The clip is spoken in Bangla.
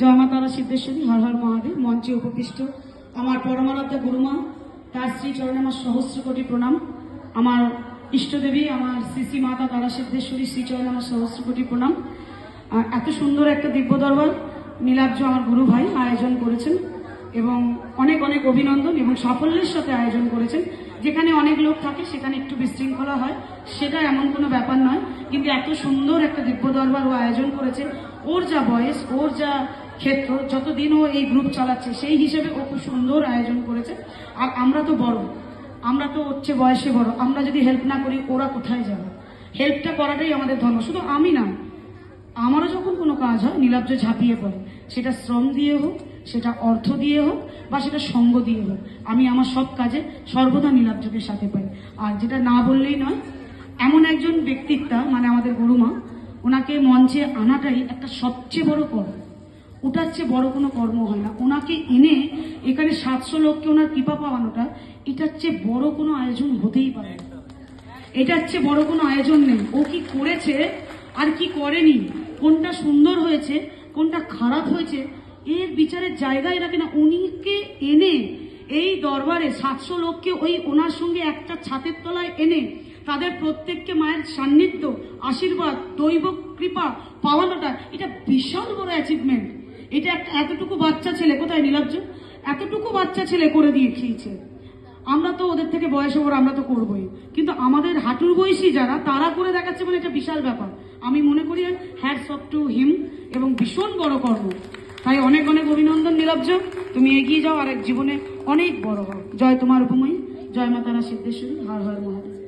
জয় মা তারা সিদ্ধেশ্বরী, হর হর মহাদেব, মঞ্চে উপবিষ্ট আমার পরমারাধ্যা গুরুমা, তার শ্রী চরণে আমার সহস্র কোটি প্রণাম। আমার ইষ্টদেবী, আমার শ্রী মাতা তারা সিদ্ধেশ্বরী, শ্রী চরণে আমার সহস্র কোটি প্রণাম। আর এত সুন্দর একটা দিব্য দরবার নীলাব্জ আমার গুরু ভাই আয়োজন করেছেন এবং অনেক অনেক অভিনন্দন এবং সাফল্যের সাথে আয়োজন করেছেন। যেখানে অনেক লোক থাকে, সেখানে একটু বিশৃঙ্খলা হয়, সেটা এমন কোনো ব্যাপার নয়। কিন্তু এত সুন্দর একটা দিব্য দরবার ও আয়োজন করেছে ওর যা বয়স, ওর যা ক্ষেত্র যতদিন ও এই গ্রুপ চালাচ্ছে, সেই হিসেবে ও খুব সুন্দর আয়োজন করেছে। আর আমরা তো বড়, আমরা তো হচ্ছে বয়সে বড়, আমরা যদি হেল্প না করি, ওরা কোথায় যাবে? হেল্পটা করাটাই আমাদের ধর্ম, শুধু আমি না, আমারও যখন কোনো কাজ হয়, নীলাব্জ ঝাঁপিয়ে পড়ে। সেটা শ্রম দিয়ে হোক, সেটা অর্থ দিয়ে হোক, বা সেটা সঙ্গ দিয়ে হোক, আমি আমার সব কাজে সর্বদা নীলাব্জকে সাথে পাই। আর যেটা না বললেই নয়, এমন একজন ব্যক্তিত্বা মানে আমাদের গুরুমা, ওনাকে মঞ্চে আনাটাই একটা সবচেয়ে বড় কর্ম। ওটার চেয়ে বড় কোনো কর্ম হয় না। ওনাকে এনে এখানে সাতশো লোককে ওনার কৃপা পাওয়ানোটা, এটার চেয়ে বড় কোনো আয়োজন হতেই পারে এটার চেয়ে বড় কোনো আয়োজন নেই। ও কি করেছে আর কি করেনি? কোনটা সুন্দর হয়েছে, কোনটা খারাপ হয়েছে, এর বিচারের জায়গায় রাখে না উনিকে এনে এই দরবারে সাতশো লোককে ওই ওনার সঙ্গে একটা ছাতের তলায় এনে তাদের প্রত্যেককে মায়ের সান্নিধ্য, আশীর্বাদ দৈব কৃপা পাওয়ানোটা, এটা বিশাল বড় অ্যাচিভমেন্ট এটা একটা এতটুকু বাচ্চা ছেলে, কোথায় নীলাব্জ? এতটুকু বাচ্চা ছেলে করে দিয়ে খেয়েছে। আমরা তো ওদের থেকে বয়সে বড় আমরা তো করবোই। কিন্তু আমাদের হাঁটুর বয়সী যারা, তারা করে দেখাচ্ছে মানে এটা বিশাল ব্যাপার। আমি মনে করি হ্যাটস অফ টু হিম এবং ভীষণ বড় কর্ম। তাই অনেক অনেক অভিনন্দন নীলাব্জ। তুমি এগিয়ে যাও আর এক জীবনে। অনেক বড় হও। জয় তোমার উপময়ী। জয় মাতারা সিদ্ধেশ্বরী। হর হর মহাদেব।